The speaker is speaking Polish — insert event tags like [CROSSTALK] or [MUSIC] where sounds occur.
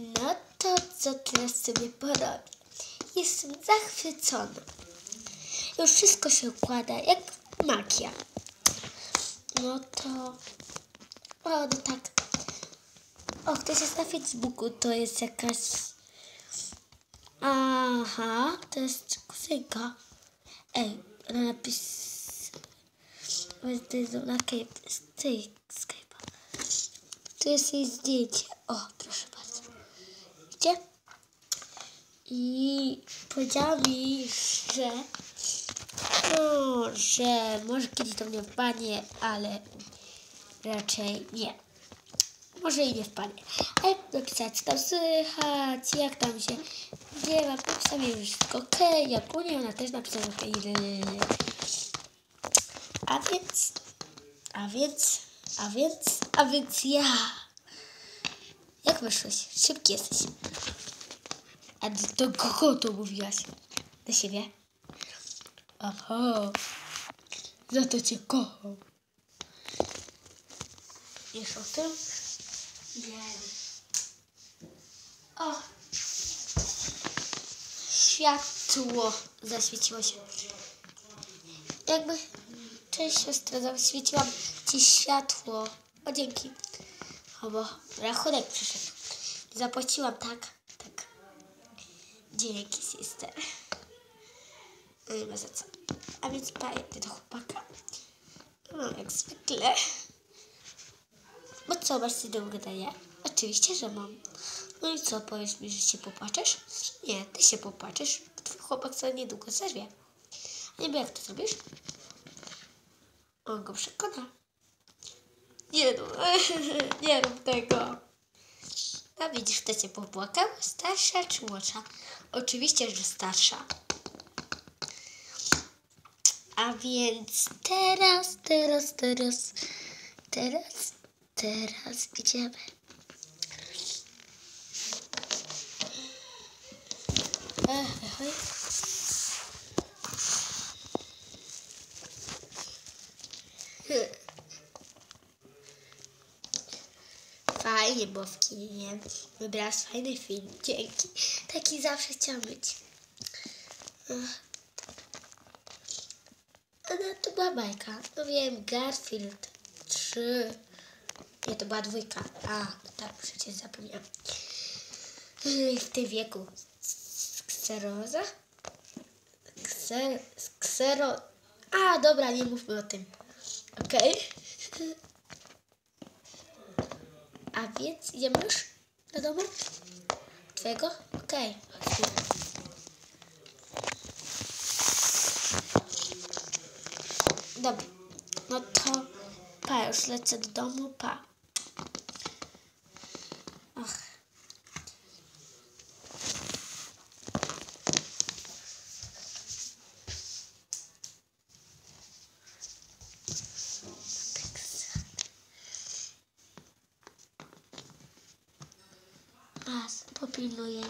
No to co teraz sobie porobię? Jestem zachwycona. Już wszystko się układa jak magia. No to... O, no tak. O, ktoś jest na Facebooku, to jest jakaś... Aha, to jest kuzynka. Ej, ona napis... To jest na Skype'a. Tu jest jej zdjęcie. O, proszę bardzo. Widzicie? I powiedziała mi, że no, że może kiedyś do mnie wpadnie, ale raczej nie. Może i nie wpadnie. A jak napisać, co tam słychać, jak tam się dzieje, napisałem jej, że wszystko ok, jak u niej, ona też napisała ok. A więc, a więc, a więc, a więc ja. Jak wyszłeś? Szybki jesteś. A do kogo to mówiłaś? Do siebie? Aha. Za to cię kocham. Wiesz o tym? Nie. O. Światło zaświeciło się. Jakby... Cześć siostra, zaświeciłam ci światło. O, dzięki. O, bo rachunek przyszedł. Zapłaciłam, tak? Dzięki, sister. No nie ma za co. A więc paję do chłopaka. No, jak zwykle. Bo co, masz coś do gadania? Oczywiście, że mam. No i co, powiesz mi, że się popłaczesz? Nie, ty się popłaczesz. Twój chłopak za niedługo zerwie. A niby jak to zrobisz? On go przekona. Nie no, [LAUGHS] nie rób tego. A widzisz, kto cię popłakał? Starsza czy młodsza? Oczywiście, że starsza. A więc teraz, teraz, teraz, teraz, teraz idziemy. Ech, ech, ech. Fajnie było w kinie. Wybrałaś fajny film. Dzięki. Taki zawsze chciałam być. Ech. No to była bajka. No wiem, Garfield 3. Nie, to była dwójka. A, tak, przecież zapomniałam. W tym wieku. Kseroza? Kser, ksero... A, dobra, nie mówmy o tym. Okej. Okay. [LAUGHS] A więc idziemy już do domu? Twojego? Okej. Okay. Dobra, no to pa, już lecę do domu, pa. más, popinuje.